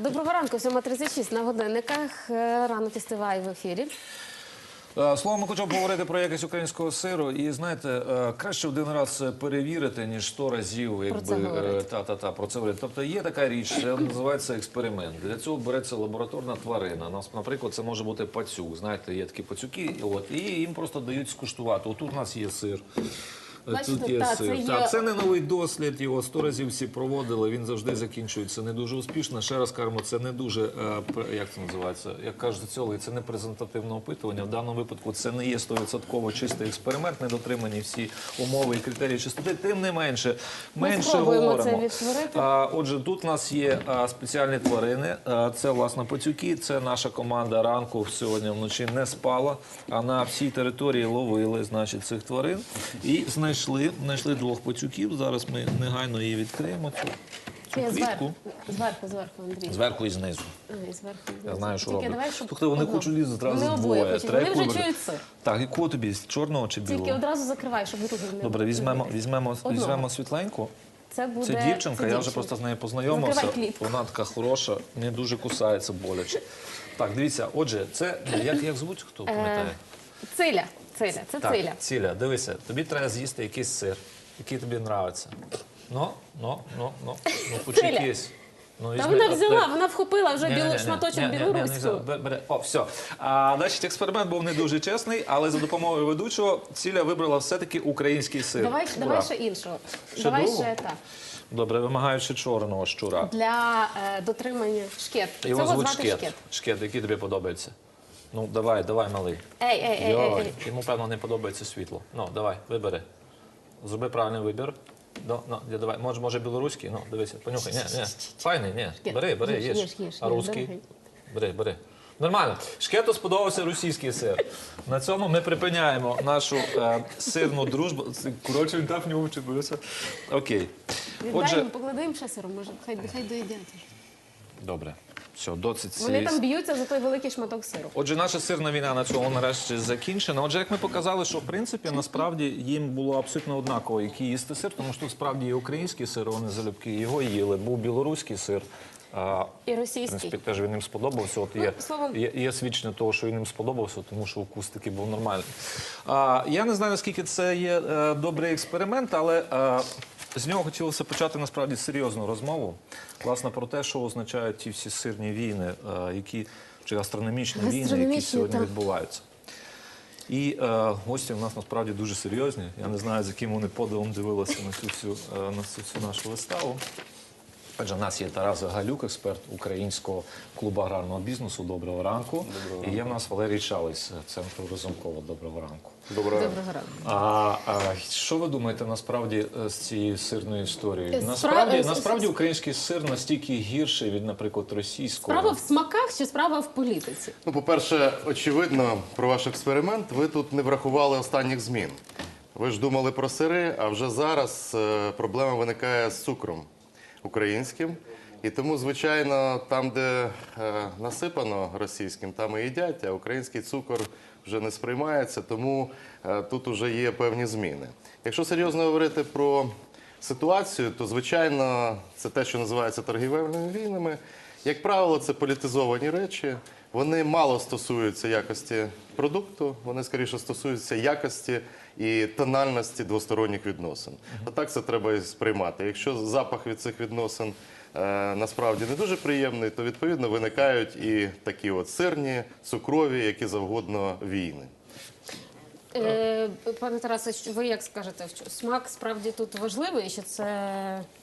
Доброго ранку, 7.36 на годинниках. Е, Рано фестиваль в ефірі. Е, Словом, ми хочемо поговорити про якість українського сиру. І знаєте, е, краще один раз перевірити, ніж сто разів, якби це е, та та та про це говорити. Тобто є така річ, це називається експеримент. Для цього береться лабораторна тварина. Нас, наприклад, це може бути пацюк. Знаєте, є такі пацюки, от і їм просто дають скуштувати. Отут у нас є сир. Бачите, Тут є та, сир. це є- Так, це не новий дослід. Його сто разів всі проводили. Він завжди закінчується не дуже успішно. Ще раз кажемо, це не дуже е, як це називається, як кажуть соціологи, це не презентативне опитування. В даному випадку це не є 100% чистий експеримент, не дотримані всі умови і критерії чистоти. Тим не менше, менше спробуємо говоримо. це відтворити. А, отже, тут у нас є спеціальні тварини. Це власне пацюки. Це наша команда ранку сьогодні вночі не спала, а на всій території ловили значить, цих тварин і знайшли, знайшли двох пацюків. Зараз ми негайно її відкриємо. Цю, цю клітку. зверху, зверху, зверху, Андрій. Зверху і знизу. А, і зверху. Я знаю, що Тільки роблю. давай, щоб Тобто вони хочуть лізти Вони обоє двоє. хочуть. Треба Вони вже вибрати. чують сир. Так, якого тобі? Чорного чи Тільки білого? одразу закривай, щоб другий не Добре, візьмемо, Одного. візьмемо світленьку. Це буде Це дівчинка, це я вже просто з нею познайомився. Закривай. Вона така хороша, не дуже кусається боляче. Так, дивіться, отже, це як, як звуть, хто пам'ятає? Циля. Циля. Це Так, циля. ціля, дивися, тобі треба з'їсти якийсь сир, який тобі подобається. Ну, ну, ну, ну, ну, хоч Циля. якийсь. Ну, Та візьми, вона от, взяла, де- вона вхопила вже білу Ні-ні-ні, шматочок ні-ні-ні, не білоруську. взяла. Бе- бере. О, все. А, значить, експеримент був не дуже чесний, але за допомогою ведучого ціля вибрала все-таки український сир. Давай, Ура. давай ще іншого. Ще давай ще так. Добре, вимагають ще чорного щура. Для е, дотримання шкет. Його Цього звуть звати шкет. шкет. Шкет, який тобі подобається. Ну, давай, давай, малий. Ей, ей, ей, ей, ей. йому, певно, не подобається світло. Ну, давай, вибери. Зроби правильний вибір. Ну, ну, я давай. Може, може білоруський? Ну, дивися, понюхай. Ні, ні. Файний, ні. Бери, бери, Їж, їж. їж, їж. А русський? дорогий. Бери, бери. Нормально. Шкету сподобався російський сир. На цьому ми припиняємо нашу е, сирну дружбу. Це, Коротше, він так нього вчепився. Окей. Віддай Отже, їм, поклади їм ще сиром, може, хай, хай доїдять. добре. Все, досить Вони цієї там б'ються за той великий шматок сиру. Отже, наша сирна війна на цьому нарешті закінчена. Отже, як ми показали, що в принципі насправді їм було абсолютно однаково, який їсти сир, тому що тут справді є український сир, вони залюбки його їли. Був білоруський сир. А, І в російський. принципі, теж він їм сподобався. От є, Ну, словом- є, є свідчення того, що він їм сподобався, тому що укус такий був нормальний. А, я не знаю, наскільки це є е, добрий експеримент, але е, з нього хотілося почати насправді серйозну розмову. Власне, про те, що означають ті всі сирні війни, е, які чи астрономічні війни, які сьогодні відбуваються. І е, гості в нас насправді дуже серйозні. Я не знаю, з яким вони подивом дивилися на цю всю, е, на цю всю нашу виставу. Отже, в нас є Тарас Галюк, експерт українського клубу аграрного бізнесу. Доброго ранку. І є в нас Валерій Шалець з центру Розумкова. Доброго ранку. Доброго ранку. Доброго ранку. А, а що ви думаєте насправді е, з цією сирною історією? Е, Насправді, насправді український сир настільки гірший від, наприклад, російського. Справа в смаках чи справа в політиці? Ну, по-перше, очевидно, про ваш експеримент ви тут не врахували останніх змін. Ви ж думали про сири, а вже зараз е, проблема виникає з цукром українським. І тому, звичайно, там, де е, насипано російським, там і їдять, а український цукор вже не сприймається, тому е, тут вже є певні зміни. Якщо серйозно говорити про ситуацію, то звичайно це те, що називається торгівельними війнами. Як правило, це політизовані речі. Вони мало стосуються якості продукту, вони скоріше стосуються якості і тональності двосторонніх відносин. Отак це треба і сприймати. Якщо запах від цих відносин е, насправді не дуже приємний, то відповідно виникають і такі от сирні, цукрові, які завгодно війни. Е, пане Тарасе, ви як скажете, що смак справді тут важливий, що це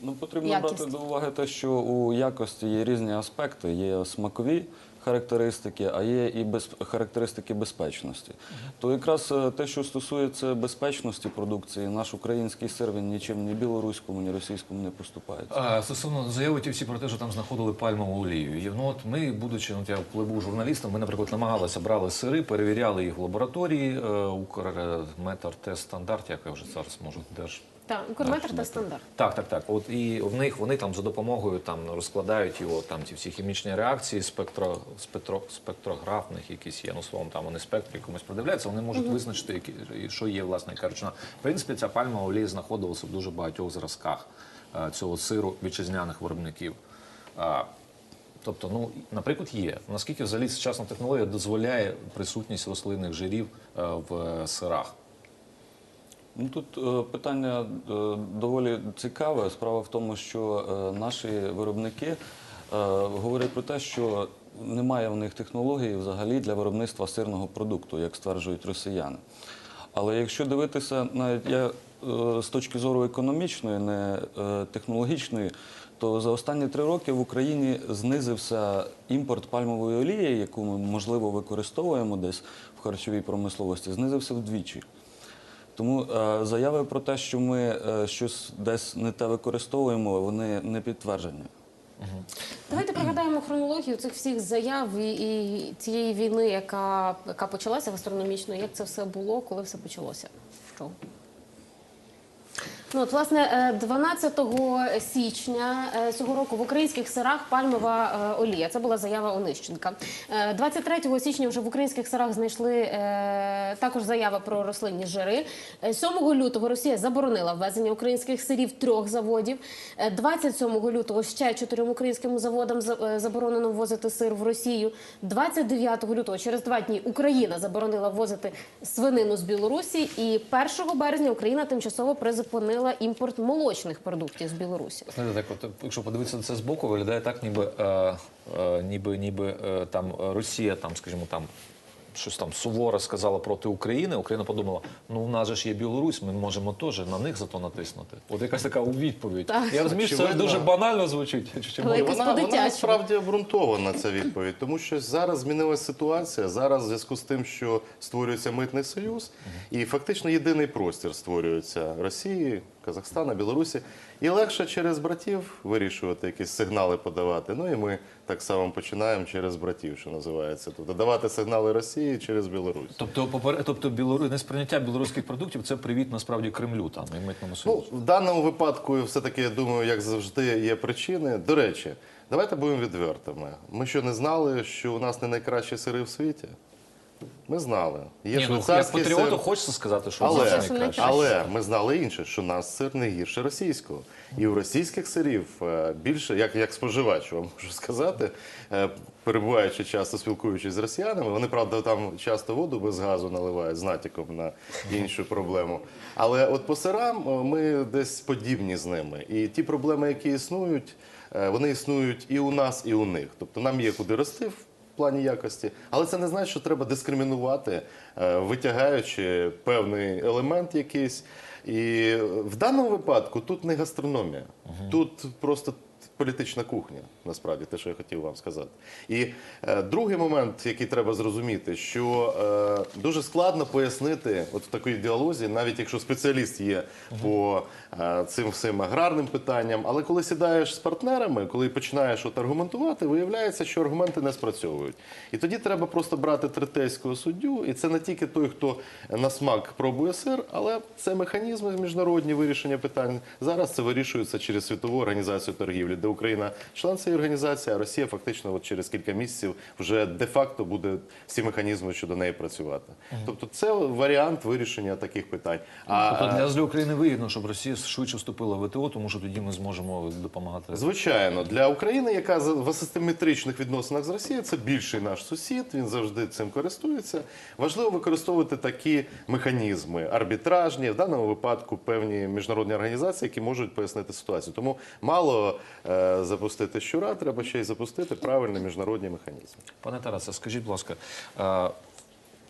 Ну, потрібно Якість. брати до уваги те, що у якості є різні аспекти. Є смакові характеристики, а є і без... характеристики безпечності. То якраз е, те, що стосується безпечності продукції, наш український сир він нічим ні білоруському, ні російському не поступається. А, Стосовно заяви ті всі про те, що там знаходили пальмову олію. Ну, от ми, будучи, ну, я коли був журналістом, ми, наприклад, намагалися брали сири, перевіряли їх в лабораторії, е, Укрметр тест стандарт, як я вже зараз можу держ. Та укрметр та стандарт. Так, так, так. От і в них вони там за допомогою там розкладають його, там ці всі хімічні реакції, спектро, спектро, спектрографних якісь є, ну словом, там вони спектр якомусь продивляються, вони можуть визначити, які, що є, власне кажучи. на- В принципі, ця пальмова олія знаходилася в дуже багатьох зразках е, цього сиру вітчизняних виробників. А, Тобто, ну, наприклад, є. Наскільки взагалі сучасна технологія дозволяє присутність рослинних жирів е, в е, сирах? Ну тут е, питання е, доволі цікаве. Справа в тому, що е, наші виробники говорять про те, що немає в них технології взагалі для виробництва сирного продукту, як стверджують росіяни. Але якщо дивитися навіть я з точки зору економічної, не технологічної, то за останні три роки в Україні знизився імпорт пальмової олії, яку ми можливо використовуємо десь в харчовій промисловості, знизився вдвічі. Тому е, заяви про те, що ми е, щось десь не те використовуємо, вони не підтверджені. Давайте пригадаємо хронологію цих всіх заяв і, і цієї війни, яка, яка почалася гастрономічно. Як це все було, коли все почалося? Що? Ну, от, власне, е, 12 січня е, цього року в українських сирах пальмова е, олія. Це була заява Онищенка. Е, 23 січня вже в українських сирах знайшли е, також заява про рослинні жири. Е, 7 лютого Росія заборонила ввезення українських сирів трьох заводів. Е, 27 лютого ще чотирьом українським заводам за- е, заборонено ввозити сир в Росію. 29 лютого, через два дні, Україна заборонила ввозити свинину з Білорусі. І 1 березня Україна тимчасово призупинила імпорт молочних продуктів з Білорусі. Знаєте, так, от, якщо подивитися на це збоку, виглядає так, ніби, е, е, ніби, ніби е, там Росія, там, скажімо, там. Щось там суворо сказала проти України. Україна подумала: ну в нас же ж є Білорусь, ми можемо теж на них зато натиснути. От якась така у відповідь. Так. Я розумію, що це Очевидно. дуже банально звучить. Чи- Але якось Вона, вона насправді обґрунтована ця відповідь, тому що зараз змінилася ситуація. Зараз в зв'язку з тим, що створюється митний союз, і фактично єдиний простір створюється Росії, Казахстана, Білорусі. І легше через братів вирішувати якісь сигнали подавати. Ну і ми так само починаємо через братів, що називається. Тобто давати сигнали Росії через Білорусь. Тобто, попер... тобто білору... несприйняття білоруських продуктів це привіт насправді Кремлю там і митному Ну, в даному випадку, все-таки, я думаю, як завжди, є причини. До речі, давайте будемо відвертими. Ми що не знали, що у нас не найкращі сири в світі? Ми знали. Є Ні, ну, як швейцарський патріоту сир. хочеться сказати, що Але, це що найкраще. але ми знали інше, що наш сир не гірше російського. І у російських сирів е, більше, як, як споживач, вам можу сказати, е, перебуваючи часто спілкуючись з росіянами, вони, правда, там часто воду без газу наливають з натяком на іншу проблему. Але от по сирам е, ми десь подібні з ними. І ті проблеми, які існують, е, вони існують і у нас, і у них. Тобто нам є куди рости в плані якості, але це не значить, що треба дискримінувати, е, витягаючи певний елемент якийсь. І в даному випадку тут не гастрономія, тут просто політична кухня, насправді, те, що я хотів вам сказати. І е, другий момент, який треба зрозуміти, що е, дуже складно пояснити от в такій діалозі, навіть якщо спеціаліст є по е, цим всім аграрним питанням, але коли сідаєш з партнерами, коли починаєш от аргументувати, виявляється, що аргументи не спрацьовують. І тоді треба просто брати третейського суддю, і це не тільки той, хто на смак пробує сир, але це механізми міжнародні вирішення питань. Зараз це вирішується через світову організацію торгівлі, де Україна член цієї організації, а Росія фактично от через кілька місяців вже де-факто буде всі механізми щодо неї працювати. Тобто це варіант вирішення таких питань. А Тобто для, для України вигідно, щоб Росія швидше вступила в ВТО, тому що тоді ми зможемо допомагати. Звичайно, для України, яка в асиметричних відносинах з Росією, це більший наш сусід. Він завжди цим користується. Важливо використовувати такі механізми арбітражні, в даному випадку певні міжнародні організації, які можуть пояснити ситуацію. Тому мало е, запустити щура, треба ще й запустити правильні міжнародні механізми. Пане Тарасе, скажіть, будь ласка, е,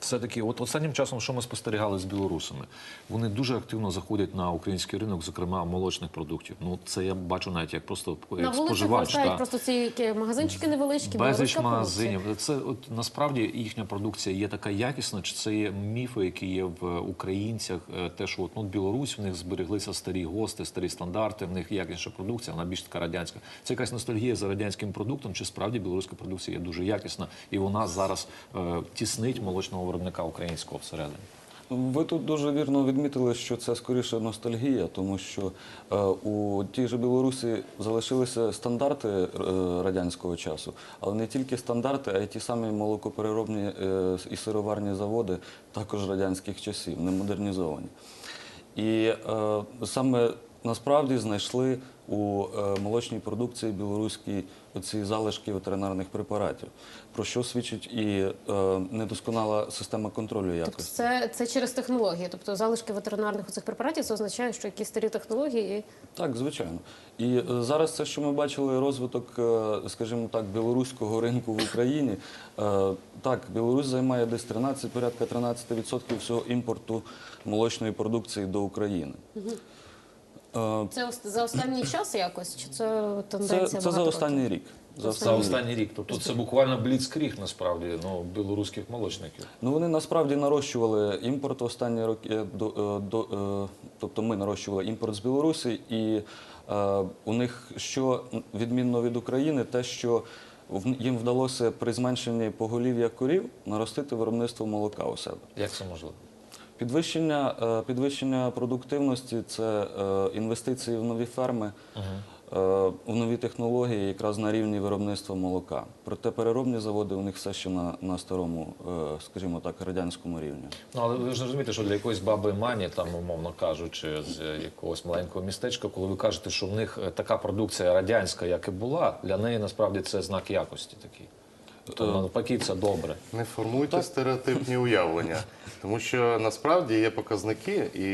все-таки, от останнім часом, що ми спостерігали з білорусами, вони дуже активно заходять на український ринок, зокрема молочних продуктів. Ну це я бачу навіть як просто як вулиці споживач. та. просто ці магазинчики невеличкі, Безліч магазинів. Це от насправді їхня продукція є така якісна, чи це є міфи, які є в українцях? Е, Те, що от, ну, Білорусь, в них збереглися старі гости, старі стандарти, в них якісна продукція, вона більш така радянська. Це якась ностальгія за радянським продуктом, чи справді білоруська продукція є дуже якісна, і вона зараз е, тіснить молочного виробника українського всередині. Ви тут дуже вірно відмітили, що це скоріше ностальгія, тому що е, у тій же Білорусі залишилися стандарти е, радянського часу, але не тільки стандарти, а й ті самі молокопереробні е, і сироварні заводи також радянських часів, не модернізовані. І саме насправді знайшли у е, молочній продукції білоруській оці залишки ветеринарних препаратів, про що свідчить і е, недосконала система контролю Тобто це, це через технології. Тобто залишки ветеринарних цих препаратів це означає, що якісь старі технології. Так, звичайно. І е, зараз це, що ми бачили, розвиток, скажімо так, білоруського ринку в Україні. Так, Білорусь займає десь 13, порядка 13% всього імпорту молочної продукції до України. Е, Це за останній час якось? Чи це тенденція Це, це за останній років? рік. За За останній рік. рік. Тобто це буквально бліцкріг насправді ну, білоруських молочників. Ну вони насправді нарощували імпорт останні роки. До, е, до, е, тобто ми нарощували імпорт з Білорусі, і е, у них що відмінно від України, те, що в- їм вдалося при зменшенні поголів'я корів наростити виробництво молока у себе. Як це можливо? Підвищення, е, підвищення продуктивності це е, інвестиції в нові ферми, е, в нові технології, якраз на рівні виробництва молока. Проте переробні заводи у них все ще на, на старому, скажімо так, радянському рівні. Ну, але ви ж розумієте, що для якоїсь баби Мані, там, умовно кажучи, з якогось маленького містечка, коли ви кажете, що в них така продукція радянська, як і була, для неї насправді це знак якості такий. Тобто, навпаки, це добре. Не формуйте стереотипні уявлення, тому що насправді є показники, і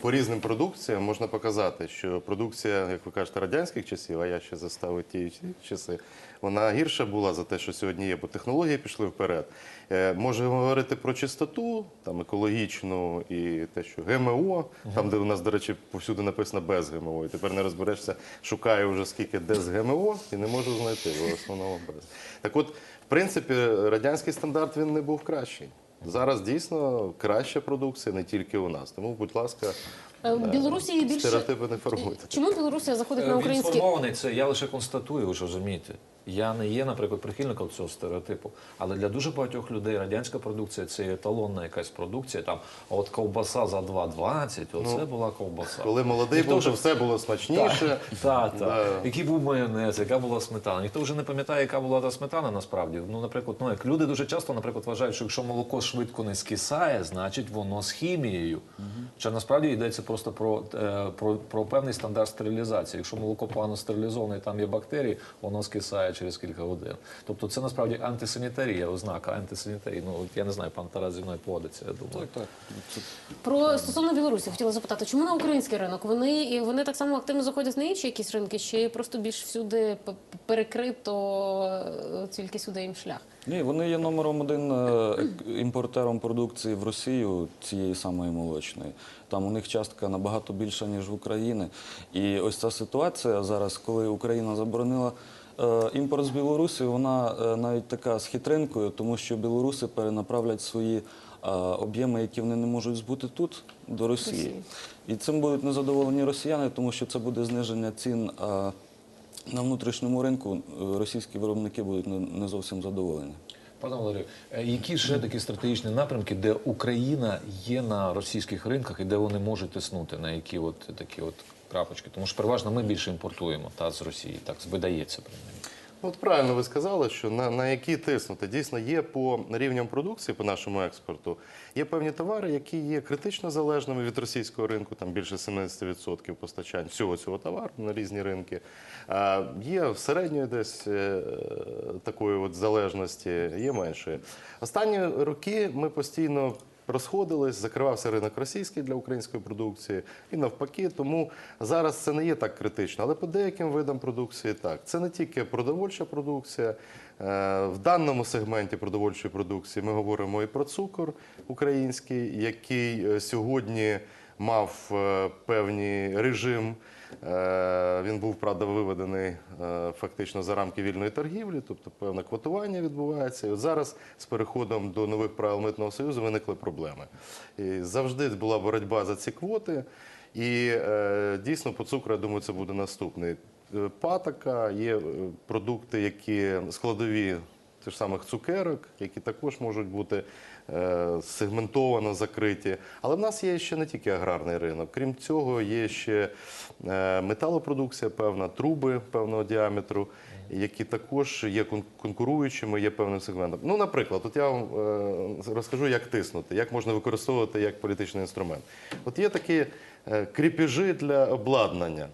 по різним продукціям можна показати, що продукція, як ви кажете, радянських часів, а я ще заставив ті часи, вона гірша була за те, що сьогодні є, бо технології пішли вперед. Е, Можемо говорити про чистоту, там екологічну і те, що ГМО, там, де у нас, до речі, повсюди написано без ГМО. І тепер не розберешся, шукаю вже скільки де з ГМО і не можу знайти, в основному без. Так от, в принципі, радянський стандарт він не був кращий. Зараз дійсно краща продукція не тільки у нас. Тому, будь ласка, Е, Білорусі більше стереотипи не формуйте. чому Білорусія заходить на Він формований? сформований, це я лише констатую, ви ж розумієте. Я не є, наприклад, прихильником цього стереотипу. Але для дуже багатьох людей радянська продукція це еталонна якась продукція. Там от ковбаса за 2,20, оце була ковбаса. Коли молодий Ніхто був, вже- то все було смачніше. Так, так. Да. Який був майонез, яка була сметана. Ніхто вже не пам'ятає, яка була та сметана насправді. Ну, наприклад, ну як люди дуже часто, наприклад, вважають, що якщо молоко швидко не скисає, значить воно з хімією. Хоча насправді йдеться просто про, е, про, про певний стандарт стерилізації. Якщо молоко погано стерилізоване і там є бактерії, воно скисає через кілька годин. Тобто це насправді антисанітарія, ознака антисанітарії. Ну от я не знаю, пан Тарас зі мною погодиться, я думаю. Так, це про стосовно Білорусі хотіла запитати, чому на український ринок? Вони і вони так само активно заходять на інші якісь ринки, чи просто більш всюди перекрито е, тільки сюди їм шлях? Ні, вони є номером один е, імпортером продукції в Росію цієї самої молочної. Там у них частка набагато більша, ніж в Україні. І ось ця ситуація зараз, коли Україна заборонила імпорт з Білорусі, вона е, навіть така з хитринкою, тому що білоруси перенаправлять свої е, об'єми, які вони не можуть збути тут, до Росії. Росії. І цим будуть незадоволені росіяни, тому що це буде зниження цін. е, на внутрішньому ринку е, російські виробники будуть не- зовсім задоволені. Пане Валерію, е, які ще такі стратегічні напрямки, де Україна є на російських ринках і де вони можуть тиснути на які от такі от крапочки? Тому що переважно ми більше імпортуємо та з Росії, так видається принаймні. От правильно ви сказали, що на, на які тиснути. Дійсно, є по рівням продукції, по нашому експорту, є певні товари, які є критично залежними від російського ринку, там більше 70% постачань всього цього товару на різні ринки. А є середньої десь е, такої от залежності, є меншої. Останні роки ми постійно розходились, закривався ринок російський для української продукції і навпаки. Тому зараз це не є так критично. Але по деяким видам продукції так. Це не тільки продовольча продукція. Е, В даному сегменті продовольчої продукції ми говоримо і про цукор український, який е, сьогодні мав е, певний режим. Е, Він був правда виведений е, фактично за рамки вільної торгівлі, тобто певне квотування відбувається. І от зараз з переходом до нових правил митного союзу виникли проблеми. І завжди була боротьба за ці квоти. І е, дійсно по цукру, я думаю, це буде наступний. Патока, є продукти, які складові тих самих цукерок, які також можуть бути е, сегментовано закриті. Але в нас є ще не тільки аграрний ринок. Крім цього, є ще е, металопродукція, певна, труби певного діаметру, які також є конкуруючими, є певним сегментом. Ну, наприклад, от я вам е, розкажу, як тиснути, як можна використовувати як політичний інструмент. От є такі кріпежі для обладнання.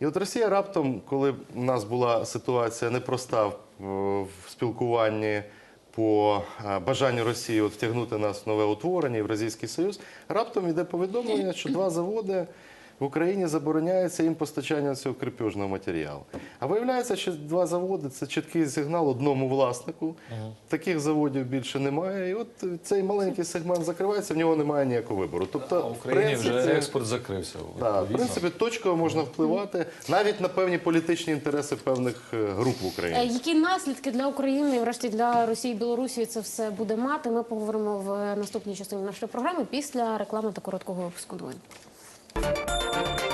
І от Росія раптом, коли у нас була ситуація непроста в, в спілкуванні по е, бажанню Росії от втягнути нас в нове утворення, в Російський Союз, раптом йде повідомлення, що два заводи в Україні забороняється їм постачання цього крепежного матеріалу. А виявляється, що два заводи це чіткий сигнал одному власнику. Таких заводів більше немає. І от цей маленький сегмент закривається, в нього немає ніякого вибору. Тобто, А в Україні вже принципі, експорт закрився. так, в принципі, точково можна впливати навіть на певні політичні інтереси певних е, груп в Е, Україні. Які наслідки для України і врешті для Росії і Білорусі це все буде мати? Ми поговоримо в наступній частині нашої програми після реклами та короткого випуску новин. Thank you.